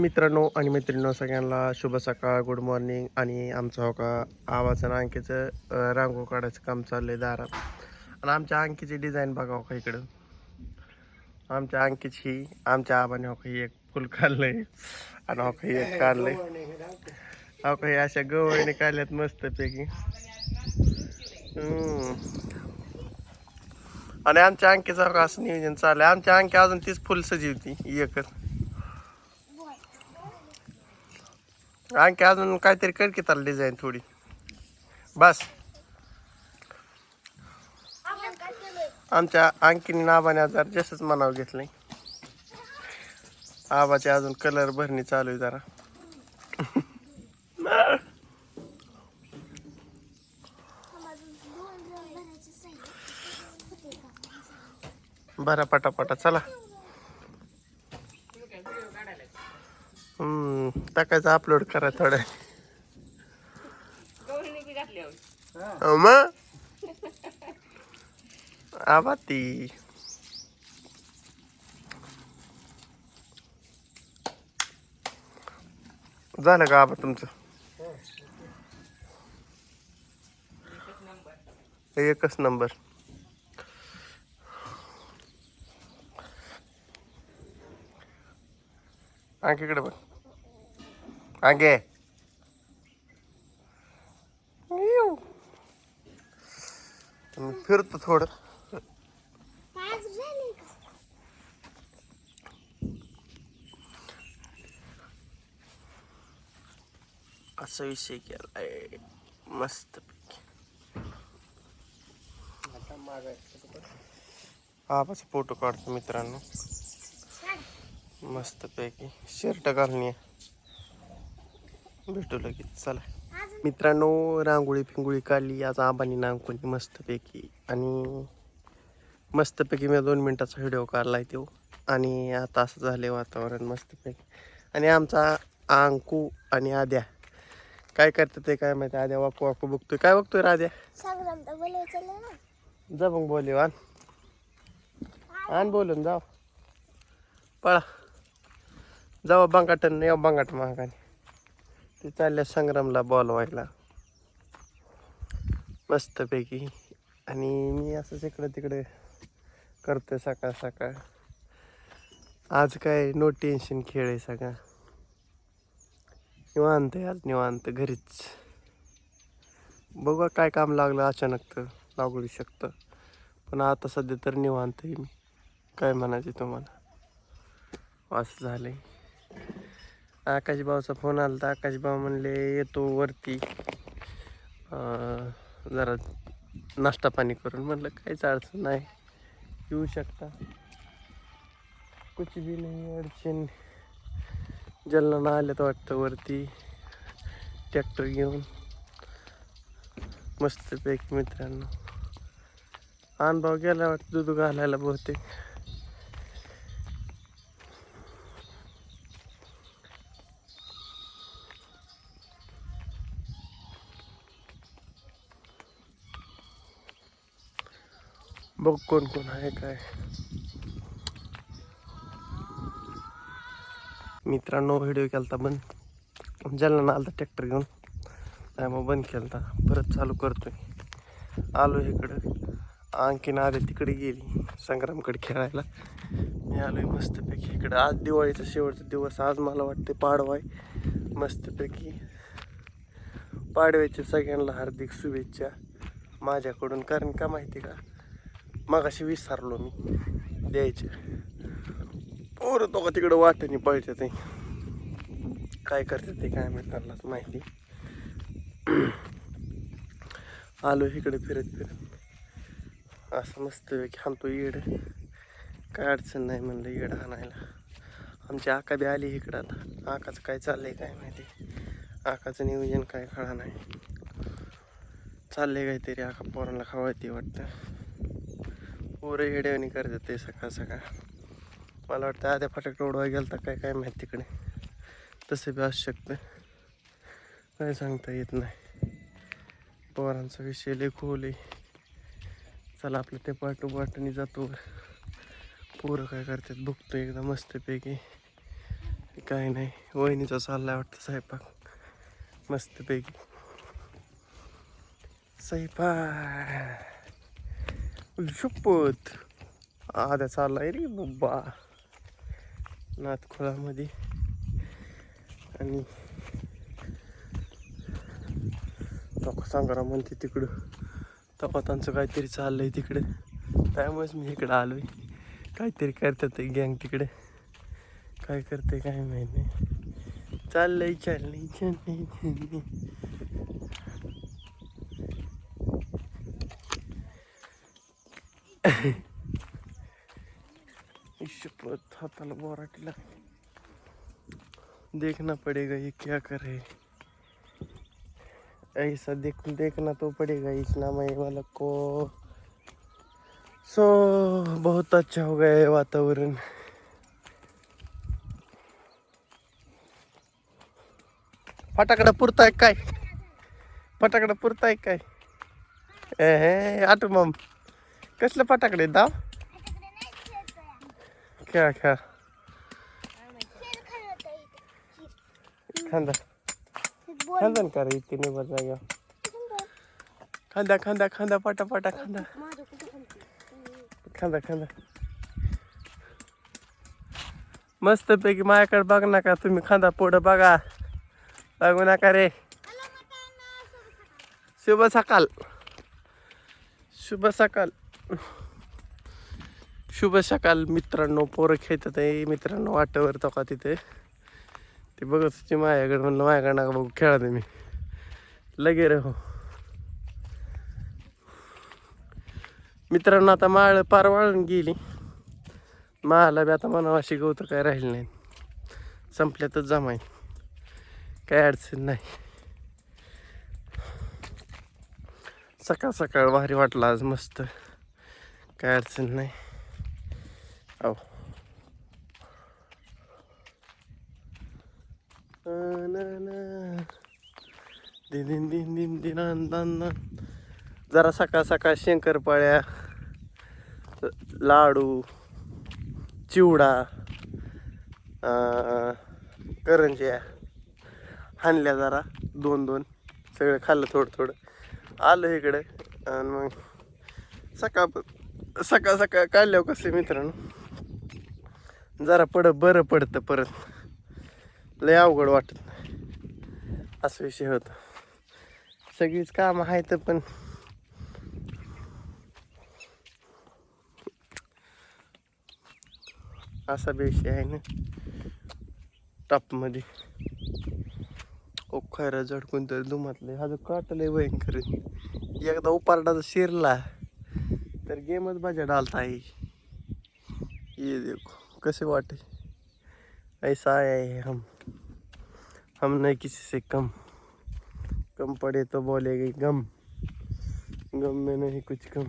मित्रांनो आणि मैत्रिणींनो सगळ्यांना शुभ सकाळ गुड मॉर्निंग आणि आमचा हो का आवाजचं अंकीचं रांगोळ काढायचं काम चाललं आहे दारात. आणि आमच्या अंकीची डिझाईन बघा हो का इकडं. आमच्या अंकीची आमच्या आबाने हो का एक फुल काढलंय. आणि हो का एक एक काढलंय. हो का हे अशा गवळीने काढल्यात मस्तपैकी. आणि आमच्या अंकीचं हो का असं नियोजन चाललंय. आमच्या अंकी अजून तीच फुल सजीवती एकच. आणखी अजून काहीतरी कर की त्याला डिझाईन थोडी. बस. आमच्या आणखीन नाबाने जर जसंच मनाव घेतलं आबाचे अजून कलर भरणी चालू आहे जरा. बरा पटापटा चला. हम्म. टाकायचं अपलोड करा थोडं. अहो, मग? आबा ती. झालं का आबा तुमचं? एकच नंबर. आणखीकडे बघ. आगे फिरतो थोडं असा विषय केलाय मस्त आबाचा फोटो काढतो मित्रांनो मस्त पैकी शर्ट घालणी भेटू लगेच. चला. मित्रांनो रांगोळी पिंगोळी काढली. आज आबानी नांगकोणी मस्तपैकी आणि मस्तपैकी मी दोन मिनटाचा व्हिडिओ काढलाय तो आणि आता असं झाले वातावरण मस्तपैकी. आणि आमचा अंकू आणि आद्या. काय करतात ते काय माहिती? आद्या वाकू वाकू बघतोय. काय बघतोय रे आद्या संग्राम तर बोलायचं ना. जा मग बोलू आण. आण बोलून जाव. पळा. जावा बंगाटन येऊ बंगाट महागाने ते चालल्या संग्रामला बॉलवायला मस्तपैकी. आणि मी असंच इकडं तिकडे करतोय सकाळ सकाळ. आज काय नो टेन्शन खेळ आहे सगळा. निवांत आहे आज निवांत घरीच. बघा काय काम लागलं अचानक तर लागू शकतं. पण आता सध्या तर निवांत आहे मी. काय म्हणायचे तुम्हाला? असं झालं आहे आकाशभाऊचा फोन आला तर आकाशभाऊ म्हणले येतो वरती. जरा नाश्ता पाणी करून म्हणलं काहीच अडचण नाही. येऊ शकता. कुछ बी नाही अडचण. जलना आल्यात वाटतं वरती. ट्रॅक्टर घेऊन. मस्तपैकी मित्रांनो. अनुभव गेला वाटतं दूध घालायला बहुतेक. बघ कोण कोण आहे काय. मित्रांनो व्हिडिओ केलता बंद. जालना आलता ट्रॅक्टर घेऊन त्यामुळे बंद केलता. परत चालू करतोय. आलो इकडं. आणखीन आधी तिकडे गेली. संग्रामकडे खेळायला. मी आलोय मस्तपैकी इकडं. आज दिवाळीचा शेवटचा दिवस. आज मला वाटते पाडवा आहे मस्तपैकी. पाडव्याच्या सगळ्यांना हार्दिक शुभेच्छा. माझ्याकडून. कारण का माहिती का? मागाशी विसरलो मी. द्यायचे. पोरं तो का तिकडं वाटणी पाहिजे ते. काय करते ते काय माहिती त्यांनाच माहिती. आलो इकडे फिरत फिरत. असं मस्त हाणतो येड. काय अडचण नाही म्हणलं येड आणायला आमची आका बी आली इकडं आता. आकाचं काय चाललंय काय माहिती. आकाचं नियोजन काय खळा नाही. चाललंय काहीतरी आका पोरांना खावायती वाटतं. पोरं येड्यावानी करतात ते सकाळ सकाळ. मला वाटतं आद्या फाटक गेलं तर काय काय माहिती तिकडे. तसं बी असू शकतं. काय सांगता येत नाही. पोरांचा विषय लय खोल आहे. चला आपलं ते पाटू पाटणी जातो. पोरं काय करतात बघतो एकदा मस्तपैकी. काय नाही वहिनीचा चाललाय वाटतं स्वयंपाक. मस्तपैकी. स्वयंपाक शपथ चालला चाललाय रे बाबा नातखोळामध्ये. आणि तका सांगारा म्हणते तिकडं. तपातांचं काहीतरी चाललंय तिकडे. त्यामुळेच मी इकडं आलो आहे काहीतरी करतात गँग तिकडे. काय करते काय माहीत नाही. चाललंय चाललंय चाललंय चाललंय. शपथ हाताला बोराटीला देखना पड़ेगा ये क्या करे। ऐसा देख देखना तो पड़ेगा इस नाम वाला को। सो बहुत अच्छा हो गया है वातावरण। फटाकडा पुरताय काय? फटाकडा पुरताय काय? ए आटू मम। कसलं फटाकडे दाव? खेळा खेळा. खांदा. खांदा का रे इथे निभर जागा खांदा खांदा खांदा पटा पटा खांदा. खांदा खांदा. मस्त पैकी माझ्याकडे बघ नका तुम्ही खांदा पुढं बघा. बघू नका रे. शुभ सकाळ शुभ सकाळ शुभ सकाळ मित्रांनो. पोरं खेळतात आहे. मित्रांनो वाटेवर तो का तिथे? ते बघत होती माझ्याकडे. म्हणलं माझ्याकडे नका बघू खेळा मी लगे रे हो मित्रांनो आता माळ पार वाळून गेली. माळाला बी आता मनावाशी अशी गवतं काय राहिली नाही. संपल्यातच जमाय. काय अडचण नाही. सकाळ सकाळ भारी वाटला आज मस्त. काय अडचण नाही. हो दिन दिन दिन दिन दिनान दान जरा सकाळ सकाळ शंकरपाळ्या लाडू चिवडा करंज्या हाणल्या जरा दोन दोन. सगळं खाल्लं थोडं थोडं. आलं इकडे. आणि मग सकाळ सकाळ सकाळ काढल्यावर हो कसले मित्रांनो? जरा पड बरं पडतं परत. लय अवघड वाटत नाही. असं विषय होता. सगळीच कामं आहेत पण. असा बेशी विषय आहे ना. टॉपमध्ये. ओ खरं झडकून तर दुमातलं हा जो काटलंय भयंकर एकदा उपारडाचा शिरला. तर गेमच बाजा डालता आहे ये देखो, कैसे वाटे. ऐसा है हम. हम नहीं किसी से कम. कम पड़े तो बोलेगी गम. गम में नहीं कुछ कम.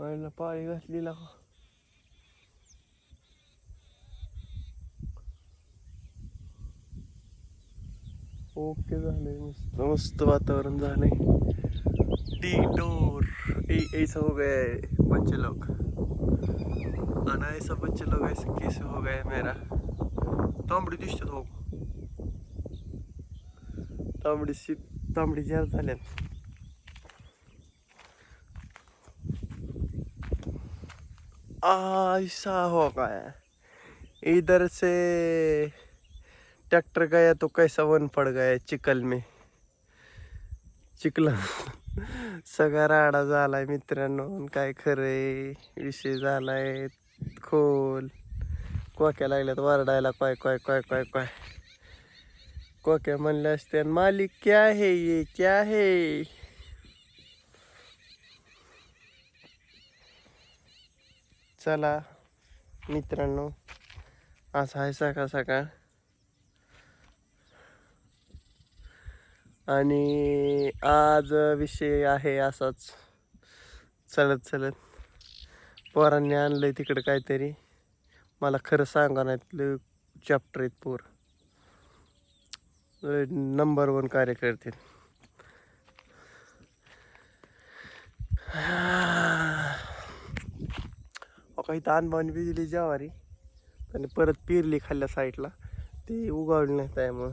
का. ओके मस्त. मस्त वातावरण डी डोर ए ऐसा हो गया बच्चे लोग आना ऐसा बच्चे लोग ऐसे कैसे हो गए मेरा तांबडी दिसतात हो तांबडी शी तांबडी जास्त झाल्यात ऐसा हो गया इधर से ट्रैक्टर गया तो कैसा वन पड़ गया चिकल में चिकला सगळा राडा झालाय मित्रांनो. काय खरंय? विषय झालाय. खोल. कोक्या लागल्यात वरडायला. काय काय काय काय काय. कोक्या म्हणल्या असते मालिक क्या है? ये क्या है? चला मित्रांनो. असं आहे सकाळ सकाळ. आणि आज विषय आहे असाच. चलत चलत. पोरांनी आणलं आहे तिकडं काहीतरी. मला खरं सांगा नाही चॅप्टर आहेत पोर. नंबर वन कार्यकर्ते काही इथं अनबावणी भिजली जवारी आणि परत पेरली खाल्ल्या साईडला ती उगावली नाही त्यामुळं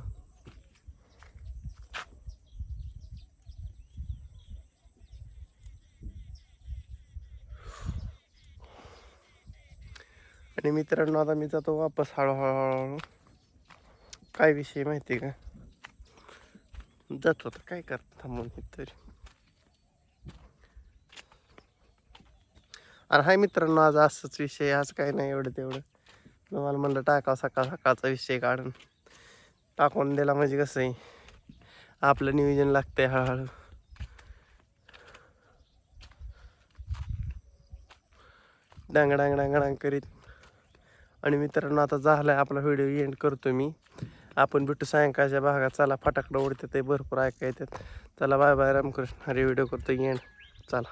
आणि मित्रांनो आता मी जातो वापस हळूहळू. हळूहळू काय विषय माहिती आहे का? जातो आता काय करत थांबून तरी. अरे हाय मित्रांनो आज असंच विषय आज काय नाही एवढं तेवढं. तुम्हाला म्हणलं टाकाव सकाळ सकाळचा विषय काढून. टाकून दिला म्हणजे कसं आहे आपलं नियोजन लागतंय हळूहळू. डांग डांग डांग डांग करीत. आणि मित्रांनो आता झालाय आपला व्हिडिओ एंड करतो मी. आपण भेटू सायंकाळच्या भागात. चला फटाकडं उडते ते भरपूर ऐका येतात चला bye bye Ramkrishna. Hari video करतो एंड चला.